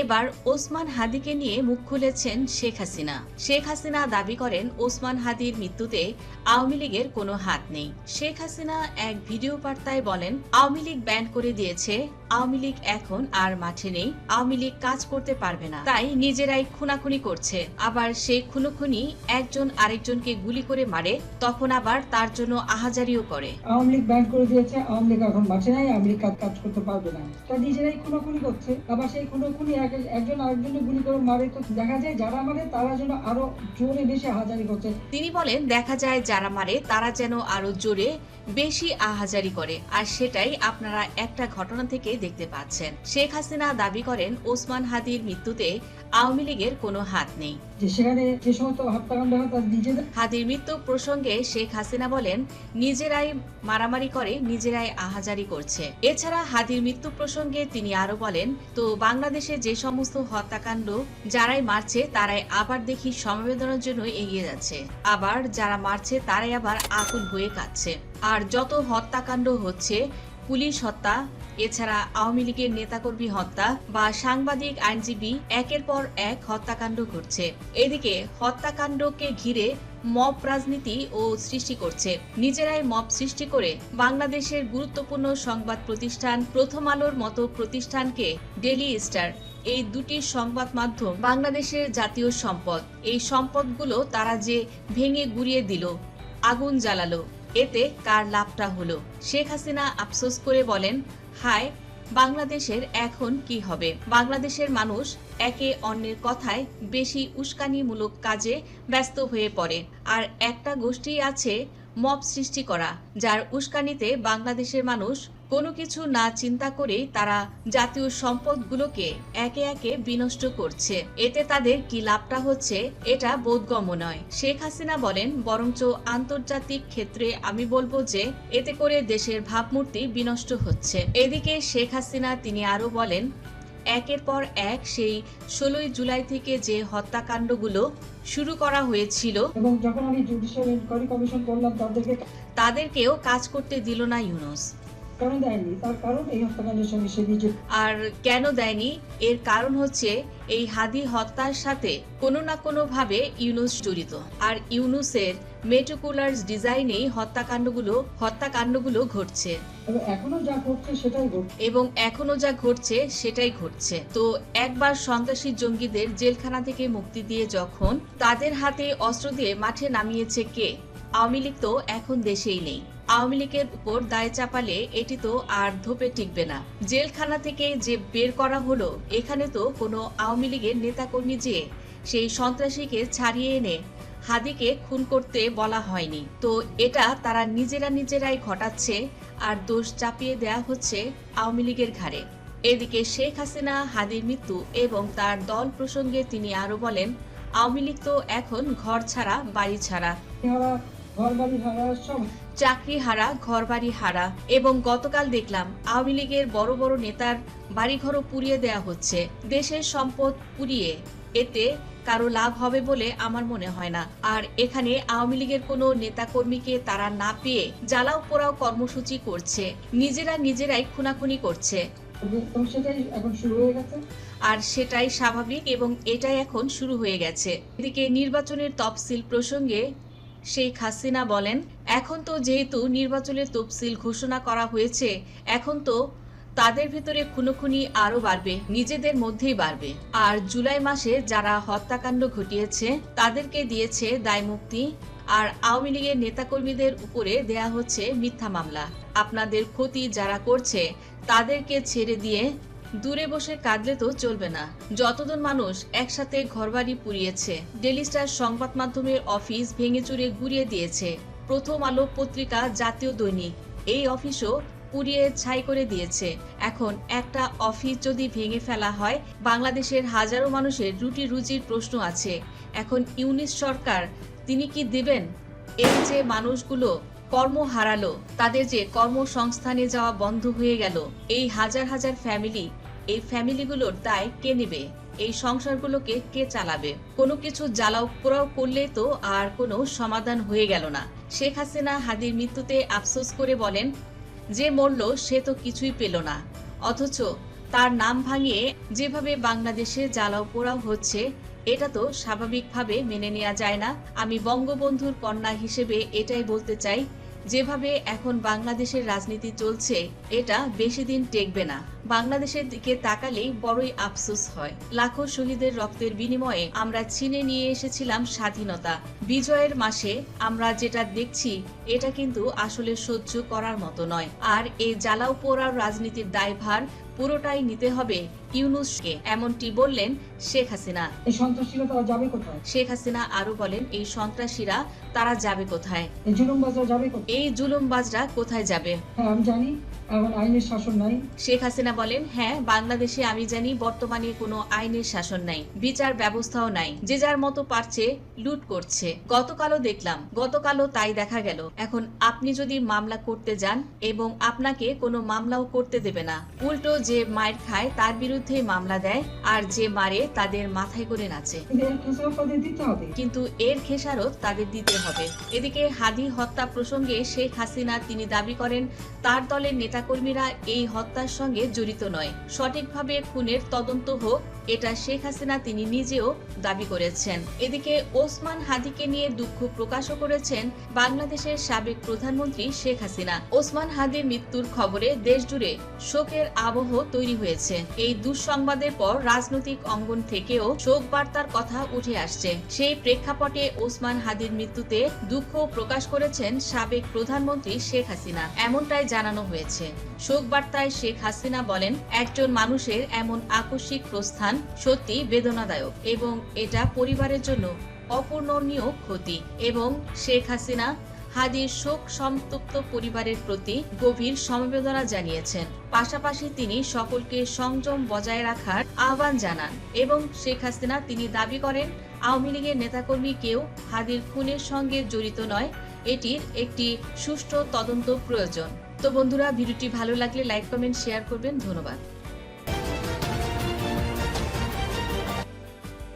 এবার ওসমান হাদিকে নিয়ে মুখ খুলেছেন শেখ হাসিনা। শেখ হাসিনা দাবি করেন ওসমান হাদির মৃত্যুতে আওয়ামী লীগের কোনো হাত নেই। শেখ হাসিনা এক ভিডিও বার্তায় বলেন, আওয়ামী লীগ ব্যান করে দিয়েছে, আওয়ামী লীগ এখন আর মাঠে নেই, আওয়ামী লীগ কাজ করতে পারবে না। তাই নিজেরাই খুনাখুনি করছে। আবার সেই খুনোখুনি একজন আরেকজনকে গুলি করে মারে, তখন আবার তার জন্য আহাজারিও করে। আওয়ামী লীগ ব্যান করে দিয়েছে, আওয়ামী লীগ এখন মাঠে নাই, আওয়ামী লীগ কাজ করতে পারবে না। তা নিজেরাই খুনোখুনি করছে, আবার সেই খুনোখুনি একজন করে মারে। তো দেখা যায় যারা তারা যেন জোরে হাজারি তিনি বলেন, দেখা যায় যারা মারে, তারা যেন আরও জোরে বেশি আহাজারি করে আর সেটাই আপনারা একটা ঘটনা থেকে দেখতে পাচ্ছেন। শেখ হাসিনা দাবি করেন ওসমান হাদির মৃত্যুতে আওয়ামী লীগের কোনো হাত নেই। হাদির মৃত্যু প্রসঙ্গে শেখ হাসিনা বলেন নিজেরাই মারামারি করে নিজেরাই আহাজারি করছে। এছাড়া হাদির মৃত্যু প্রসঙ্গে তিনি আরও বলেন তো বাংলাদেশে যে সমস্ত হত্যাকাণ্ড যারাই মারছে তারাই আবার দেখি সমবেদনার জন্য এগিয়ে যাচ্ছে। আবার যারা মারছে তারাই আবার আকুল হয়ে কাঁদছে। আর যত হত্যাকাণ্ড হচ্ছে, পুলিশ হত্যা, এছাড়া আওয়ামী লীগের নেতাকর্মী হত্যা বা সাংবাদিক আইনজীবী একের পর এক হত্যাকাণ্ড ঘটছে। এদিকে হত্যাকাণ্ডকে ঘিরে মব রাজনীতি ও সৃষ্টি করছে। নিজেরাই মব সৃষ্টি করে বাংলাদেশের গুরুত্বপূর্ণ সংবাদ প্রতিষ্ঠান প্রথম আলোর মতো প্রতিষ্ঠানকে ডেলি স্টার। এই দুটি সংবাদ মাধ্যম বাংলাদেশের জাতীয় সম্পদ। এই সম্পদগুলো তারা যে ভেঙে গুড়িয়ে দিল, আগুন জ্বালালো। এতে কার লাভটা হলো। শেখ হাসিনা আফসোস করে বলেন, হায়, বাংলাদেশের এখন কি হবে? বাংলাদেশের মানুষ একে অন্যের কথায় বেশি উস্কানিমূলক কাজে ব্যস্ত হয়ে পড়ে। আর একটা গোষ্ঠী আছে মব সৃষ্টি করা, যার উস্কানিতে বাংলাদেশের মানুষ কোনো কিছু না চিন্তা করেই তারা জাতীয় সম্পদগুলোকে একে একে বিনষ্ট করছে। এতে তাদের কি লাভটা হচ্ছে এটা বোধগম্য নয়। শেখ হাসিনা বলেন বরঞ্চ আন্তর্জাতিক ক্ষেত্রে আমি বলব যে এতে করে দেশের ভাবমূর্তি বিনষ্ট হচ্ছে। এদিকে শেখ হাসিনা তিনি আরও বলেন একের পর এক সেই ষোলোই জুলাই থেকে যে হত্যাকাণ্ডগুলো শুরু করা হয়েছিল এবং যখন আমি জুডিশিয়াল ইনকোয়ারি কমিশন করলাম তাদেরকে তাদেরকেও কাজ করতে দিল না ইউনুস। কারণ দেয়নি তার কারণ এই হত্যাকাণ্ডের সঙ্গে সে আর কেন দেয়নি? এর কারণ হচ্ছে এই হাদি হত্যার সাথে কোনো না কোনো ভাবে ইউনুস জড়িত। আর ইউনুসের মেট্রোকুলার ডিজাইনেই হত্যাকাণ্ডগুলো হত্যাকাণ্ডগুলো ঘটছে। এবং এখনও যা ঘটছে সেটাই ঘটছে। এবং এখনও যা ঘটছে সেটাই ঘটছে। তো একবার সন্ত্রাসী জঙ্গিদের জেলখানা থেকে মুক্তি দিয়ে যখন তাদের হাতে অস্ত্র দিয়ে মাঠে নামিয়েছে কে? আওয়ামী লীগ তো এখন দেশেই নেই। আওয়ামী লীগের উপর দায় চাপালে এটি তো আর ধোপে টিকবে না। জেলখানা থেকে যে বের করা হলো, এখানে তো কোনো আওয়ামী লীগের নেতাকর্মী যে সেই সন্ত্রাসীকে ছাড়িয়ে এনে হাদিকে খুন করতে বলা হয়নি। তো এটা তারা নিজেরা নিজেরাই ঘটাচ্ছে আর দোষ চাপিয়ে দেয়া হচ্ছে আওয়ামী লীগের ঘাড়ে। এদিকে শেখ হাসিনা, হাদির মৃত্যু এবং তার দল প্রসঙ্গে তিনি আরও বলেন, আওয়ামী লীগ তো এখন ঘর ছাড়া, বাড়ি ছাড়া। ঘর, বাড়ি সব চাকরি হারা ঘরবাড়ি হারা এবং গতকাল দেখলাম আওয়ামী লীগের বড় বড় নেতার বাড়িঘরও পুড়িয়ে দেয়া হচ্ছে। দেশের সম্পদ পুড়িয়ে এতে কারও লাভ হবে বলে আমার মনে হয় না। আর এখানে আওয়ামী লীগের কোনো নেতাকর্মীকে তারা না পেয়ে জ্বালাও পোড়াও কর্মসূচি করছে। নিজেরা নিজেরাই খুনাখুনি করছে। হয়ে আর সেটাই স্বাভাবিক এবং এটাই এখন শুরু হয়ে গেছে। এদিকে নির্বাচনের তফসিল প্রসঙ্গে শেখ হাসিনা বলেন, এখন তো যেহেতু নির্বাচনের তফসিল ঘোষণা করা হয়েছে, এখন তো তাদের ভিতরে খুনোখুনি আরও বাড়বে, নিজেদের মধ্যেই বাড়বে। আর জুলাই মাসে যারা হত্যাকাণ্ড ঘটিয়েছে, তাদেরকে দিয়েছে দায়মুক্তি আর আওয়ামী লীগের নেতাকর্মীদের উপরে দেয়া হচ্ছে মিথ্যা মামলা। আপনাদের ক্ষতি যারা করছে, তাদেরকে ছেড়ে দিয়ে দূরে বসে কাঁদলে তো চলবে না। যতজন মানুষ একসাথে ঘরবাড়ি পুড়িয়েছে ডেলি স্টার সংবাদ মাধ্যমের অফিস ভেঙে চুরে গুড়িয়ে দিয়েছে। প্রথম আলো পত্রিকা জাতীয় দৈনিক, এই অফিসও পুড়িয়ে ছাই করে দিয়েছে। এখন একটা অফিস যদি ভেঙে ফেলা হয়, বাংলাদেশের হাজারো মানুষের রুটি রুজির প্রশ্ন আছে। এখন ইউনিস সরকার, তিনি কি দিবেন? এই যে মানুষগুলো কর্ম হারালো, তাদের যে কর্মসংস্থানে যাওয়া বন্ধ হয়ে গেল, এই হাজার হাজার ফ্যামিলি এই ফ্যামিলিগুলোর দায় কে নেবে? এই সংসারগুলোকে কে চালাবে? কোনো কিছু জ্বালাও পোড়াও করলে তো আর কোনো সমাধান হয়ে গেল না। শেখ হাসিনা হাদির মৃত্যুতে আফসোস করে বলেন, যে মরল সে তো কিছুই পেল না। অথচ তার নাম ভাঙিয়ে যেভাবে বাংলাদেশে জ্বালাও পোড়াও হচ্ছে, এটা তো স্বাভাবিকভাবে মেনে নেওয়া যায় না। আমি বঙ্গবন্ধুর কন্যা হিসেবে এটাই বলতে চাই, যেভাবে এখন বাংলাদেশের রাজনীতি চলছে, এটা বেশি দিন টেকবে না। বাংলাদেশের দিকে তাকালেই বড়ই আফসোস হয়। লাখো শহীদের রক্তের বিনিময়ে আমরা ছিনে নিয়ে এসেছিলাম স্বাধীনতা। বিজয়ের মাসে আমরা যেটা দেখছি এটা কিন্তু আসলে সহ্য করার মতো নয়। আর এই জ্বালাও পোড়ার রাজনীতির দায়ভার পুরোটাই নিতে হবে ইউনুসকে এমনটি বললেন শেখ হাসিনা। এই সন্ত্রাসীরা তারা যাবে কোথায়? শেখ হাসিনা আরও বলেন এই সন্ত্রাসীরা তারা যাবে কোথায়? এই জুলুমবাজরা যাবে কোথায়? এই জুলুমবাজরা কোথায় যাবে? হ্যাঁ আমি জানি। এখন আইনের শাসন নাই। শেখ হাসিনা বলেন হ্যাঁ বাংলাদেশে আমি জানি বর্তমানে কোনো আইনের শাসন নাই বিচার ব্যবস্থাও নাই। যে যার মতো পারছে লুট করছে। গতকালও দেখলাম গতকালও তাই দেখা গেল। এখন আপনি যদি মামলা করতে যান এবং আপনাকে কোনো মামলাও করতে দেবে না উল্টো যে মায়ের খায় তার বিরুদ্ধে মামলা দেয় আর যে মারে তাদের মাথায় করে নাচে। কিন্তু এর খেসারত তাদের দিতে হবে। কিন্তু এর খেসারত তাদের দিতে হবে। এদিকে হাদি হত্যা প্রসঙ্গে শেখ হাসিনা তিনি দাবি করেন তার দলের নেতাকর্মীরা এই হত্যার সঙ্গে জড়িত নয়। সঠিকভাবে খুনের তদন্ত হোক, এটা শেখ হাসিনা তিনি নিজেও দাবি করেছেন। এদিকে ওসমান হাদিকে নিয়ে দুঃখ প্রকাশও করেছেন বাংলাদেশের সাবেক প্রধানমন্ত্রী শেখ হাসিনা। ওসমান হাদির মৃত্যুর খবরে দেশজুড়ে শোকের আবহ তৈরি হয়েছে। এই দুঃসংবাদের পর রাজনৈতিক অঙ্গন থেকেও শোক বার্তার কথা উঠে আসছে। সেই প্রেক্ষাপটে ওসমান হাদির মৃত্যুতে দুঃখ প্রকাশ করেছেন সাবেক প্রধানমন্ত্রী শেখ হাসিনা। এমনটাই জানানো হয়েছে। শোক বার্তায় শেখ হাসিনা বলেন, একজন মানুষের এমন আকস্মিক প্রস্থান সত্যি বেদনাদায়ক এবং এটা পরিবারের জন্য অপূর্ণনীয় ক্ষতি এবং শেখ হাসিনা হাদির শোক সন্তপ্ত পরিবারের প্রতি গভীর সমবেদনা জানিয়েছেন। পাশাপাশি তিনি সকলকে সংযম বজায় রাখার আহ্বান জানান এবং শেখ হাসিনা তিনি দাবি করেন, আওয়ামী লীগের নেতাকর্মী কেউ হাদির খুনের সঙ্গে জড়িত নয় এটির একটি সুষ্ঠু তদন্ত প্রয়োজন। তো বন্ধুরা, ভিডিওটি ভালো লাগলে লাইক কমেন্ট শেয়ার করবেন। ধন্যবাদ।